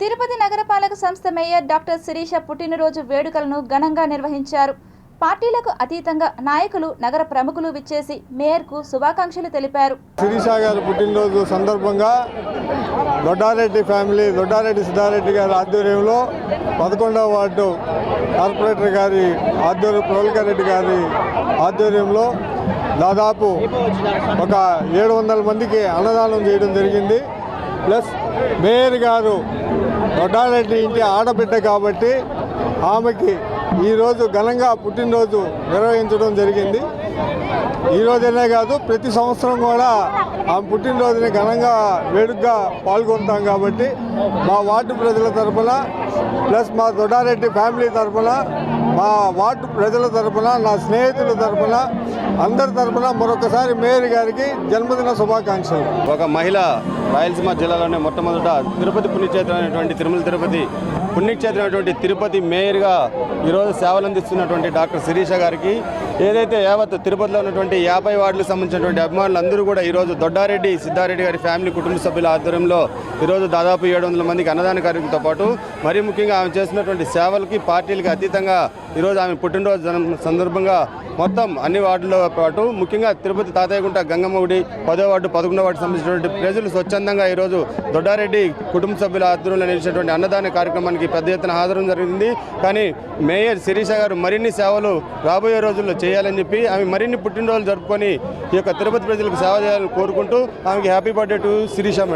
తిరుపతి నగరపాలక సంస్థ mayor doctor Sirisha పుట్టినరోజు వేడుకలను ఘనంగా నిర్వహించారు. పార్టీలకు అతీతంగా నాయకులు నగర ప్రముఖులు విచ్చేసి మేయర్కు శుభాకాంక్షలు తెలిపారు. శిరీష గారి పుట్టినరోజు సందర్భంగా దొడ్డారెడ్డి ఫ్యామిలీ దొడ్డారెడ్డి సిద్ధారెడ్డి గారి ఆధ్వర్యంలో పదకొండవ వార్డు కార్పొరేటర్ గారి ఆధ్వర్యం ప్రవల్కర్ రెడ్డి గారి ఆధ్వర్యంలో దాదాపు ఒక ఏడు వందల మందికి అన్నదానం చేయడం జరిగింది. ప్లస్ మేయర్ గారు దొడ్డారెడ్డి ఇంటి ఆడబిడ్డ కాబట్టి ఆమెకి ఈరోజు ఘనంగా పుట్టినరోజు నిర్వహించడం జరిగింది. ఈ రోజనే కాదు ప్రతి సంవత్సరం కూడా ఆమె పుట్టినరోజుని ఘనంగా వేడుకగా పాల్గొంటాం కాబట్టి మా వార్డు ప్రజల తరపున ప్లస్ మా దొడారెడ్డి ఫ్యామిలీ తరపున మా వార్డు ప్రజల తరపున నా స్నేహితుల తరపున అందరి తరపున మరొకసారి మేయర్ గారికి జన్మదిన శుభాకాంక్షలు. ఒక మహిళ రాయలసీమ జిల్లాలోనే మొట్టమొదట తిరుపతి పుణ్యక్షేత్రం అనేటువంటి తిరుమల తిరుపతి పుణ్యక్షేత్రమైనటువంటి తిరుపతి మేయర్గా ఈరోజు సేవలు అందిస్తున్నటువంటి డాక్టర్ శిరీష గారికి ఏదైతే యావత్ తిరుపతిలో ఉన్నటువంటి యాభై వార్డులకు సంబంధించినటువంటి అభిమానులు అందరూ కూడా ఈరోజు దొడ్డారెడ్డి సిద్ధారెడ్డి గారి ఫ్యామిలీ కుటుంబ సభ్యుల ఆధ్వర్యంలో ఈరోజు దాదాపు ఏడు వందల మందికి అన్నదాన కార్యక్రమంతో పాటు మరీ ముఖ్యంగా ఆమె చేసినటువంటి సేవలకి పార్టీలకి అతీతంగా ఈరోజు ఆమె పుట్టినరోజు సందర్భంగా మొత్తం అన్ని వార్డుల పాటు ముఖ్యంగా తిరుపతి తాతయ్యగుంట గంగమ్మ గుడి పదో వార్డు పదకొండో వార్డు సంబంధించినటువంటి ప్రజలు స్వచ్ఛందంగా ఈరోజు దొడ్డారెడ్డి కుటుంబ సభ్యుల ఆధ్వర్యంలో నిలిచినటువంటి అన్నదాన కార్యక్రమానికి కార్యక్రమానికి పెద్ద ఎత్తున హాజరు జరిగింది. కానీ మేయర్ శిరీష గారు మరిన్ని సేవలు రాబోయే రోజుల్లో చేయాలని చెప్పి ఆమె మరిన్ని పుట్టినరోజులు జరుపుకొని ఈ యొక్క తిరుపతి ప్రజలకు సేవ చేయాలని కోరుకుంటూ ఆమెకి happy birthday to Sirisha madam.